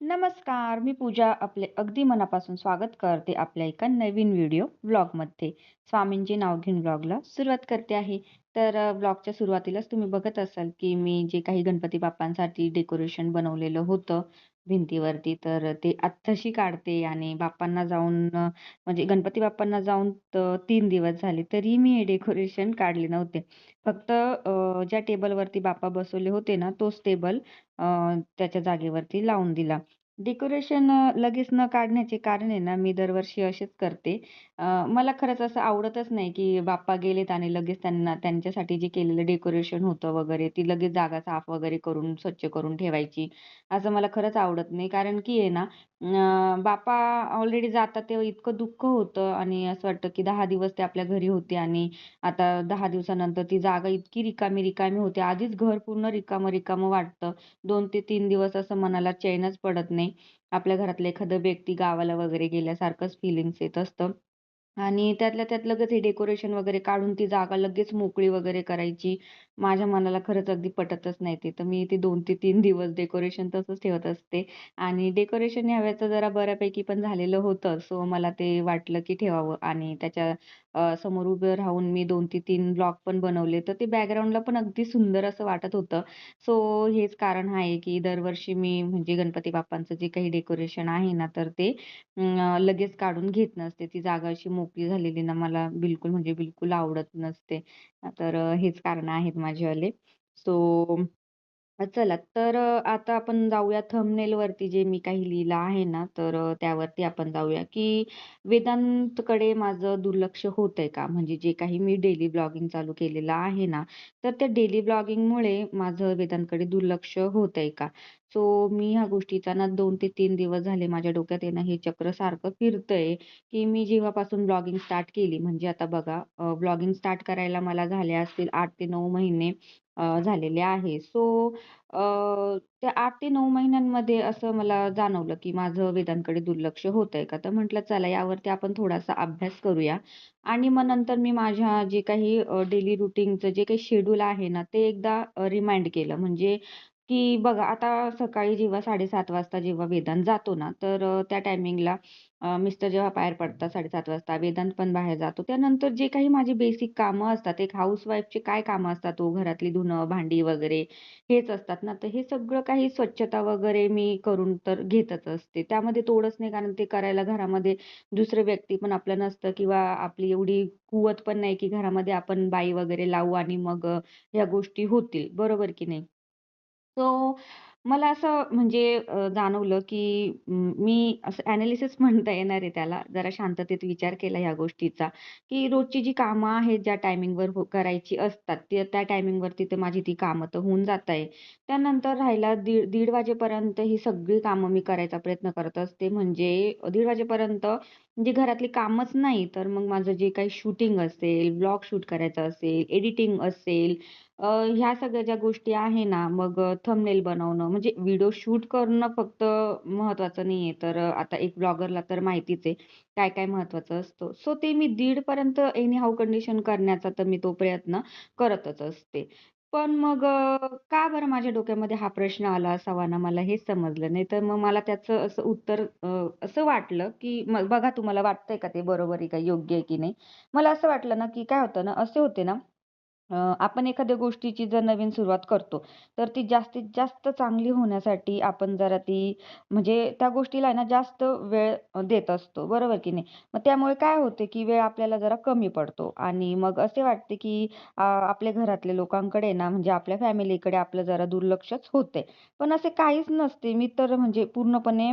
नमस्कार, मी पूजा आपले अगदी मनापासून स्वागत करते आपल्या एका नवीन व्हिडिओ व्लॉगमध्ये. स्वामींचे नाव घेऊन व्लॉगला सुरुवात करते आहे. तर अ, सुरुवातीलाच तुम्ही बघत असाल, की मी जे काही गणपती बाप्पांसाठी डेकोरेशन बनवलेलं होतं भिंतीवरती, तर ते आत्ताशी काढते आणि बाप्पांना जाऊन अ, म्हणजे गणपती बाप्पांना जाऊन त 3 दिवस झाले, तरी मी हे डेकोरेशन काढले नव्हते. फक्त अ, ज्या टेबलवरती बाप्पा बसवले होते ना, तोच टेबल अ, त्याच्या जागेवरती लावून दिला. डेकोरेशन अ, लगेच न काढण्याचे कारण आहे ना, मी दरवर्षी असेच करते. अ, मला खरंच असं आवडतच नाही, की बाप्पा गेलेत आणि लगेच त्यांना त्यांच्यासाठी जे केलेलं डेकोरेशन होतं वगैरे, ती लगेच जागा साफ वगैरे करून, स्वच्छ करून ठेवायची. असं मला खरंच आवडत नाही. कारण की आहे ना, अ, बाप्पा ऑलरेडी जातात तेव्हा इतकं दुःख होतं आणि असं वाटतं, की 10 दिवस ते आपल्या घरी होते आणि आता 10 दिवसानंतर ती जागा इतकी रिकामी-रिकामी होते. आधीच घर पूर्ण रिकामं-रिकामं वाटतं. 2 ते 3 दिवस असं मनाला चैनच पडत नाही. आपल्या घरातलं एखादं व्यक्ती गावाला वगैरे गेल्यासारखंच फिलिंग्स येत असतं. आणि त्यातल्या त्यात लगेच हे डेकोरेशन वगैरे काढून ती जागा लगेच मोकळी वगैरे करायची. माझ्या मनाला खरंच अगदी पटतच नाही ते. तर मी ते 2 ते 3 दिवस डेकोरेशन तसंच ठेवत असते. आणि डेकोरेशन यावेळेचं जरा बऱ्यापैकी पण झालेलं होतं. सो मला ते वाटलं की ठेवावं आणि त्याच्या अ, समोर उभं राहून मी 2 ते 3 ब्लॉग पण बनवले. तर ते बॅकग्राऊंडला पण अगदी सुंदर असं वाटत होतं. सो हेच कारण आहे की दरवर्षी मी म्हणजे गणपती बाप्पांचं जे काही डेकोरेशन आहे ना, तर ते अ, लगेच काढून घेत नसते. ती जागा अशी मोकळी झालेली ना मला बिलकुल म्हणजे बिलकुल आवडत नसते. तर हेच कारणं आहेत माझेवाले. सो चला तर आता आपण जाऊया थंबनेलवरती जे मी काही लिहिलं आहे ना, तर त्यावरती आपण जाऊया, की वेदांतकडे माझं दुर्लक्ष होतंय का? म्हणजे जे काही मी डेली ब्लॉगिंग चालू केलेलं आहे ना, तर त्या डेली ब्लॉगिंगमुळे माझं वेदांतकडे दुर्लक्ष होतंय का? सो मी ह्या गोष्टीचा ना दोन ते तीन दिवस झाले माझ्या डोक्यात येणं हे चक्र सारखं फिरतंय, की मी जेव्हापासून ब्लॉगिंग स्टार्ट केली म्हणजे आता बघा ब्लॉगिंग स्टार्ट करायला मला झाले असतील आठ ते नऊ महिने अ, झालेले आहे. सो अ, त्या 8 ते 9 महिन्यांमध्ये असं मला जाणवलं, की माझं वेदांकडे दुर्लक्ष होतंय का? तर म्हटलं चला यावरती आपण थोडासा अभ्यास करूया आणि मग नंतर मी माझ्या जे काही डेली रूटीनचं जे काही शेड्यूल आहे ना, ते एकदा रिमाइंड केलं. म्हणजे की बघा आता सकाळी जेव्हा 7:30 वाजता जेव्हा वेदांत जातो ना, तर अ, त्या टायमिंगला अ, मिस्टर जेव्हा बाहेर पडतात 7:30 वाजता, वेदांत पण बाहेर जातो. त्यानंतर जे काही माझी बेसिक कामं असतात, एक हाउसवाईफची काय कामं असतात ओ, घरातली धुणं, भांडी वगैरे हेच असतात ना, तर हे सगळं काही स्वच्छता वगैरे मी करून तर घेतच असते. त्यामध्ये तोडच नाही, कारण ते करायला घरामध्ये दुसरं व्यक्ती पण आपलं नसतं किंवा आपली एवढी कुवत पण नाही, की घरामध्ये आपण बाई वगैरे लावू आणि मग अ, ह्या गोष्टी होतील. बरोबर की नाही? सो मला असं म्हणजे अ, जाणवलं, की मी असं ॲनालिसिस म्हणता येणार आहे त्याला. जरा शांततेत विचार केला ह्या गोष्टीचा, की रोजची जी कामं आहेत, ज्या टायमिंगवर हो करायची असतात, ते त्या टायमिंगवरती तर माझी ती कामं तर होऊन जात आहे. त्यानंतर राहिला दीड दीड वाजेपर्यंत ही सगळी कामं मी करायचा प्रयत्न करत असते. म्हणजे दीड वाजेपर्यंत म्हणजे घरातली कामच नाही, तर मग माझं जे काही शूटिंग असेल, ब्लॉग शूट करायचं असेल, एडिटिंग असेल, अ, ह्या सगळ्या ज्या गोष्टी आहे ना, मग थंबनेल बनवणं म्हणजे व्हिडिओ शूट करणं फक्त महत्त्वाचं नाहीये. तर अ, आता एक ब्लॉगरला तर माहितीच आहे, काय-काय महत्त्वाचं असतं. सो ते मी 1:30 पर्यंत एनी हाऊ कंडिशन करण्याचा तर मी तो प्रयत्न करतच असते. पण मग अ, का बरं माझ्या डोक्यामध्ये हा प्रश्न आला असावा ना, मला हेच समजलं नाही. तर मग मला त्याचं असं उत्तर अ, असं वाटलं, की मग बघा तुम्हाला वाटतंय का ते बरोबर आहे का, योग्य आहे की नाही? मला असं वाटलं ना, की काय होतं ना, असे होते ना आपण एखाद्या गोष्टीची जर नवीन सुरुवात करतो, तर ती जास्तीत जास्त चांगली होण्यासाठी आपण जरा ती म्हणजे त्या गोष्टीला आहे ना जास्त वेळ देत असतो, बरोबर की नाही? मग त्यामुळे काय होते, की वेळ आपल्याला जरा कमी पडतो आणि मग असे वाटते, की आपल्या घरातल्या लोकांकडे ना म्हणजे आपल्या फॅमिलीकडे आपलं जरा दुर्लक्षच होते पण असे काहीच नसते. मी तर म्हणजे पूर्णपणे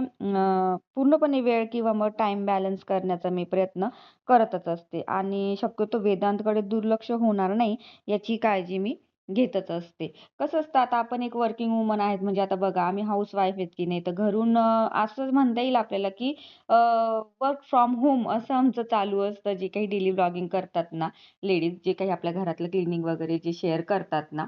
पूर्णपणे वेळ किंवा मग टाइम बॅलन्स करण्याचा मी प्रयत्न करतच असते आणि शक्यतो वेदांतकडे दुर्लक्ष होणार नाही याची काळजी मी घेतच असते. कसं असतं आता आपण एक वर्किंग वुमन आहेत म्हणजे आता बघा आम्ही हाऊस वाईफ आहेत की नाही, तर घरून असं म्हणता येईल आपल्याला की वर्क फ्रॉम होम असं आमचं चालू असतं. जे काही डेली ब्लॉगिंग करतात ना लेडीज, जे काही आपल्या घरातलं क्लिनिंग वगैरे जे शेअर करतात ना,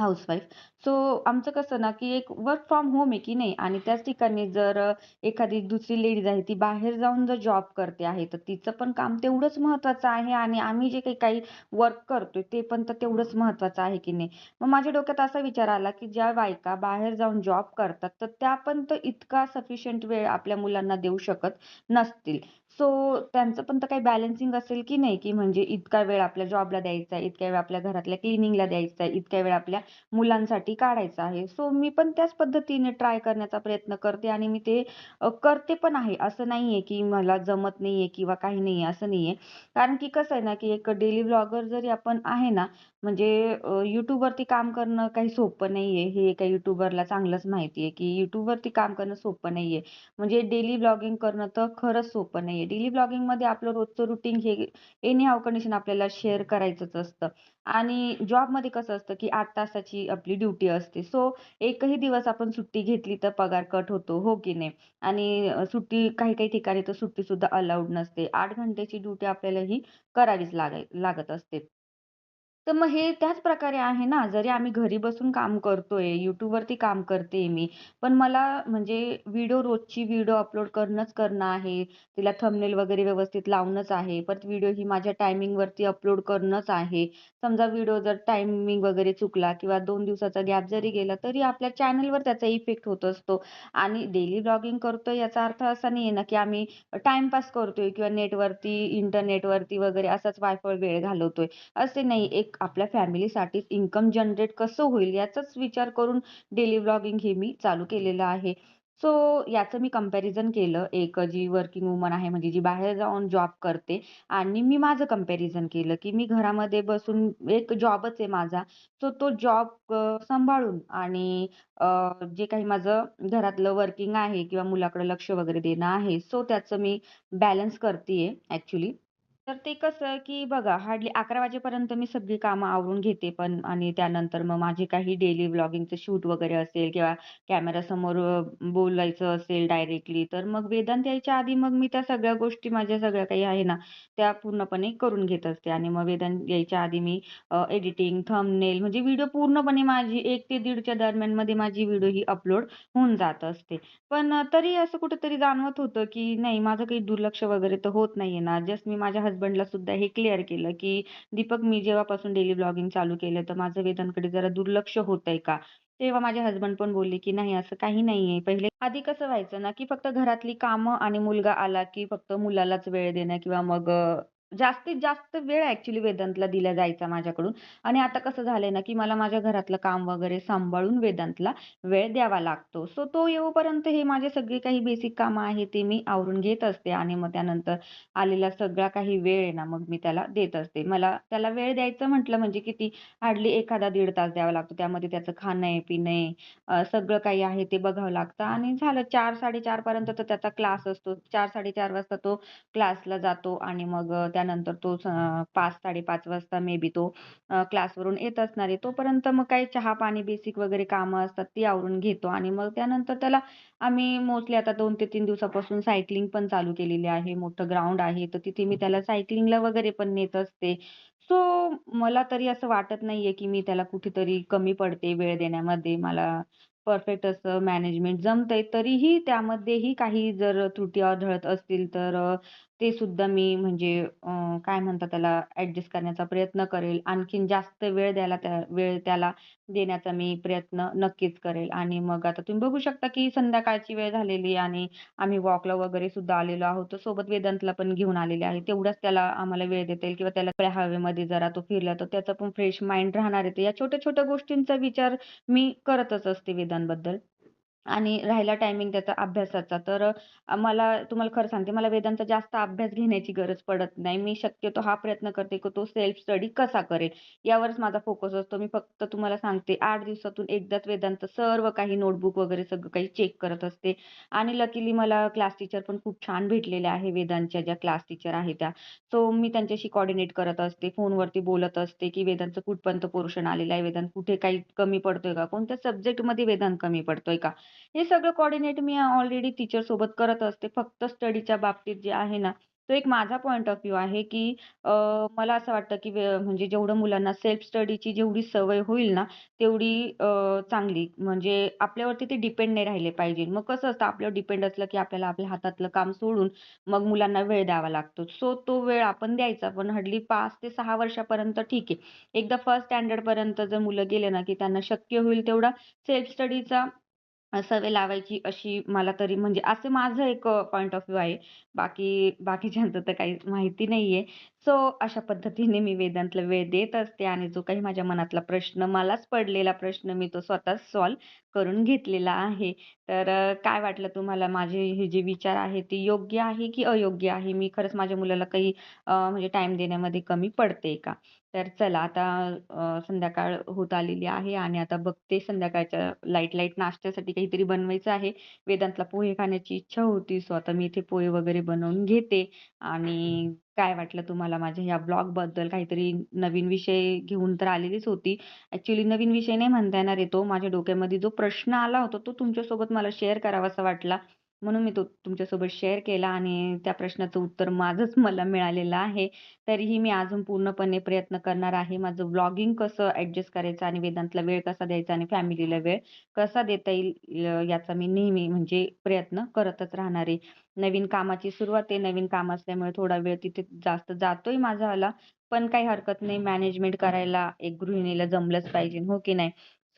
हाऊसवाईफ सो आमचं कसं ना, की एक वर्क फ्रॉम होम आहे की नाही आणि त्याच ठिकाणी जर एखादी दुसरी लेडीज आहे, ती बाहेर जाऊन जर जॉब करते आहे, तर तिचं पण काम तेवढंच महत्त्वाचं आहे आणि आम्ही जे काही काही वर्क करतोय, ते पण तर तेवढंच महत्त्वाचं आहे की नाही. मग माझ्या डोक्यात असा विचार आला, की ज्या बायका बाहेर जाऊन जॉब करतात, तर त्या पण तर इतका सफिशियंट वेळ आपल्या मुलांना देऊ शकत नसतील. सो त्यांचं पण तर काही बॅलन्सिंग असेल की नाही, की म्हणजे इतका वेळ आपल्या जॉबला द्यायचा आहे, इतक्या वेळ आपल्या घरातल्या क्लिनिंगला द्यायचा आहे, इतक्या वेळ आपल्या मुलांसाठी काढायचा आहे. सो मी पण त्याच पद्धतीने ट्राय करण्याचा प्रयत्न करते आणि मी ते करते पण आहे. असं नाहीये, की मला जमत नाहीये किंवा काही नाहीये, असं नाहीये. कारण की कसं आहे ना, की एक डेली ब्लॉगर जरी आपण आहे ना, म्हणजे अ, YouTubeवरती काम करणं काही सोपं नाहीये. हे एका YouTuberला चांगलंच माहिती आहे, की YouTubeवरती काम करणं सोपं नाहीये. म्हणजे डेली ब्लॉगिंग करणं तर खरंच सोपं नाहीये. डेली व्लॉगिंगमध्ये आपलं रोजचं रुटीन हे एनी हाऊ कंडिशन आपल्याला शेअर करायचंच असतं. आणि जॉबमध्ये कसं असतं, की 8 तासाची आपली ड्युटी असते. सो एकही दिवस आपण सुट्टी घेतली तर पगार कट होतो, हो की नाही? आणि अ, सुट्टी काही-काही ठिकाणी तर सुट्टीसुद्धा अलाउड नसते. 8 घंटेची ड्युटी आपल्याला ही करावीच लागाय लागत असते. तर मग हे त्याच प्रकारे आहे ना, जरी आम्ही घरी बसून काम करतोय, YouTubeवरती काम करतेय मी, पण मला म्हणजे व्हिडिओ रोजची व्हिडिओ अपलोड करणंच करणं आहे. तिला थंबनेल वगैरे व्यवस्थित लावणंच आहे. परत व्हिडिओ ही माझ्या टायमिंगवरती अपलोड करणंच आहे. समजा व्हिडिओ जर टायमिंग वगैरे चुकला किंवा 2 दिवसाचा गॅप जरी गेला, तरी आपल्या चॅनलवर त्याचा इफेक्ट होत असतो. आणि डेली ब्लॉगिंग करतोय याचा अर्थ असा नाही आहे ना, की आम्ही टाईमपास करतोय किंवा नेटवरती, इंटरनेटवरती वगैरे असाच वायफळ वेळ घालवतोय. असे नाही, एक आपल्या फॅमिलीसाठी इन्कम जनरेट कसं होईल याचाच विचार करून डेली व्लॉगिंग हे मी चालू केलेलं आहे. सो याचं मी कंपॅरिझन केलं. एक जी वर्किंग वुमन आहे म्हणजे जी बाहेर जाऊन जॉब करते आणि मी माझं कंपॅरिझन केलं, की मी घरामध्ये बसून एक जॉबच आहे माझा. सो तो जॉब सांभाळून आणि जे काही माझं घरातलं वर्किंग आहे किंवा मुलाकडे लक्ष वगैरे देणं आहे, सो त्याचं मी बॅलन्स करते आहे ॲक्च्युली तर ते कसं, की बघा हार्डली अकरा वाजेपर्यंत मी सगळी कामं आवरून घेते पण आणि त्यानंतर मग माझे काही डेली व्लॉगिंगचं शूट वगैरे असेल किंवा कॅमेरासमोर अ, बोलायचं असेल डायरेक्टली, तर मग वेदांत यायच्या आधी मग मी त्या सगळ्या गोष्टी माझ्या सगळ्या काही आहे ना, त्या पूर्णपणे करून घेत असते आणि मग वेदांत यायच्या आधी मी एडिटिंग, थंबनेल म्हणजे व्हिडिओ पूर्णपणे माझी 1 ते 1:30च्या दरम्यानमध्ये माझी व्हिडिओ ही अपलोड होऊन जात असते. पण अ, तरी असं कुठेतरी जाणवत होतं, की नाही माझं काही दुर्लक्ष वगैरे तर होत नाहीये ना. जस्ट मी माझ्या हसबँडला सुद्धा हे क्लिअर केलं, की "दीपक मी जेव्हापासून डेली ब्लॉगिंग चालू केलं, तर माझं वेदांकडे जरा दुर्लक्ष होतंय का?" तेव्हा माझे हसबंड पण बोलले, की "नाही असं काही नाहीये." पहिले आधी कसं व्हायचं ना, की फक्त घरातली कामं आणि मुलगा आला, की फक्त मुलालाच वेळ देणं किंवा मग जास्तीत जास्त वेळ ॲक्चुअली वेदांतला दिला जायचा माझ्याकडून आणि आता कसं झालंय ना, की मला माझ्या घरातलं काम वगैरे सांभाळून वेदांतला वेळ द्यावा लागतो. सो तो येऊपर्यंत हे माझे सगळे काही बेसिक कामं आहेत ते मी आवरून घेत असते आणि मग त्यानंतर आलेला सगळा काही वेळ आहे ना, मग मी त्याला देत असते. मला त्याला वेळ द्यायचं म्हटलं म्हणजे किती हार्डली एखादा दीड तास द्यावा लागतो. त्यामध्ये त्याचं खाणं आहे, पिणं आहे, सगळं काही आहे ते बघावं लागतं आणि झालं 4:00-4:30 पर्यंत तर त्याचा क्लास असतो. चार साडेचार वाजता तो क्लासला जातो आणि मग त्या त्यानंतर तो स 5:00-5:30 वाजता मे बी तो अ, क्लासवरून येत असणार आहे. तोपर्यंत मग काही चहा-पाणी बेसिक वगैरे कामं असतात ती आवरून घेतो आणि मग त्यानंतर त्याला आम्ही मोस्टली आता 2 ते 3 दिवसापासून सायकलिंग पण चालू केलेली आहे. मोठं ग्राउंड आहे, तर तिथे मी त्याला सायकलिंगला वगैरे पण नेत असते. सो मला तरी असं वाटत नाहीये, की मी त्याला कुठेतरी कमी पडते वेळ देण्यामध्ये. मला परफेक्ट असं मॅनेजमेंट जमतंय. तरीही त्यामध्येही काही जर त्रुटी आढळत असतील, तर ते सुद्धा मी म्हणजे काय म्हणतात त्याला ॲडजस्ट करण्याचा प्रयत्न करेल. आणखीन जास्त वेळ द्यायला त्या वेळ त्याला देण्याचा मी प्रयत्न नक्कीच करेल. आणि मग आता तुम्ही बघू शकता, की संध्याकाळची वेळ झालेली आहे आणि आम्ही वॉकला वगैरे सुद्धा आलेलो आहोत. तर सोबत वेदांतला पण घेऊन आलेले आहे. तेवढाच त्याला आम्हाला वेळ देता येईल किंवा त्याला मोकळ्या हवेमध्ये जरा तो फिरला तर त्याचा पण फ्रेश माइंड राहणार आहे. तर या छोट्या-छोट्या गोष्टींचा विचार मी करतच असते वेदांबद्दल. आणि राहिला टायमिंग त्याचा अभ्यासाचा, तर मला तुम्हाला खरं सांगते, मला वेदांचा जास्त अभ्यास घेण्याची गरज पडत नाही. मी शक्यतो हा प्रयत्न करते, की तो सेल्फ स्टडी कसा करेल, यावरच माझा फोकस असतो. मी फक्त तुम्हाला सांगते आठ दिवसातून एकदाच वेदांत सर्व काही नोटबुक वगैरे सगळं काही चेक करत असते. आणि लकीली मला क्लास टीचर पण खूप छान भेटलेल्या आहे. वेदांच्या ज्या क्लास टीचर आहेत त्या. सो मी त्यांच्याशी कॉर्डिनेट करत असते. फोनवरती बोलत असते, की वेदांचं कुठपर्यंत पोर्शन आलेलं आहे. वेदांत कुठे काही कमी पडतोय का? कोणत्या सब्जेक्टमध्ये वेदांत कमी पडतोय का? हे सगळं कोऑर्डिनेट मी ऑलरेडी टीचर सोबत करत असते. फक्त स्टडीच्या बाबतीत जे आहे ना, तो एक माझा पॉईंट ऑफ व्ह्यू आहे, की मला असं वाटतं, की म्हणजे जेवढं मुलांना सेल्फ स्टडीची जेवढी सवय होईल ना, तेवढी चांगली. म्हणजे आपल्यावरती ते डिपेंड नाही राहिले पाहिजे. मग कसं असतं आपल्यावर डिपेंड असलं, की आपल्याला आपल्या हातातलं काम सोडून मग मुलांना वेळ द्यावा लागतो. सो तो वेळ आपण द्यायचा. पण हडली पाच ते सहा वर्षापर्यंत ठीक आहे. एकदा फर्स्ट स्टँडर्डपर्यंत जर मुलं गेले ना, की त्यांना शक्य होईल तेवढा सेल्फ स्टडीचा सवय लावायची अशी मला तरी म्हणजे असं माझं एक पॉईंट ऑफ व्ह्यू आहे. बाकी बाकीच्यांचं तर काही माहिती नाही आहे सो अशा पद्धतीने मी वेदांतला वेळ देत असते आणि जो काही माझ्या मनातला प्रश्न, मलाच पडलेला प्रश्न मी तो स्वतःच सॉल्व करून घेतलेला आहे. तर काय वाटलं तुम्हाला माझे हे जे विचार आहे ते योग्य आहे की अयोग्य आहे? मी खरंच माझ्या मुलाला काही म्हणजे टाईम देण्यामध्ये कमी पडते का? तर चला आता संध्याकाळ होत आलेली आहे आणि आता बघते संध्याकाळच्या लाईट-लाईट नाश्त्यासाठी काहीतरी बनवायचं आहे. वेदांतला पोहे खाण्याची इच्छा होती. सो आता मी इथे पोहे वगैरे बनवून घेते आणि काय वाटलं तुम्हाला माझ्या ह्या ब्लॉगबद्दल? काहीतरी नवीन विषय घेऊन तर आलेलीच होती. ॲक्चुअली नवीन विषय नाही म्हणता येणार येतो तो. माझ्या डोक्यामध्ये जो प्रश्न आला होता तो तुमच्यासोबत मला शेअर करावासा वाटला. म्हणून मी तो तुमच्यासोबत शेअर केला आणि त्या प्रश्नाचं उत्तर माझंच मला मिळालेलं आहे. तरीही मी अजून पूर्णपणे प्रयत्न करणार आहे. माझं व्लॉगिंग कसं ॲडजस्ट करायचं आणि वेदांतला वेळ कसा द्यायचा आणि फॅमिलीला वेळ कसा देता येईल याचा मी नेहमी म्हणजे प्रयत्न करतच राहणार आहे. नवीन कामाची सुरुवात आहे. नवीन काम असल्यामुळे थोडा वेळ तिथे जास्त जातोय माझावाला. पण काही हरकत नाही मॅनेजमेंट करायला एक गृहिणीला जमलंच पाहिजे, हो की नाही?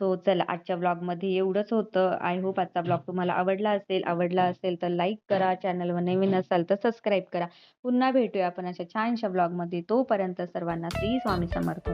सो चला आजच्या ब्लॉगमध्ये एवढंच होतं. आय होप आजचा ब्लॉग तुम्हाला आवडला असेल. आवडला असेल तर लाईक करा. चॅनलवर नवीन असाल तर सबस्क्राईब करा. पुन्हा भेटूया आपण अशा छानशा ब्लॉगमध्ये तोपर्यंत सर्वांना श्री स्वामी समर्थ.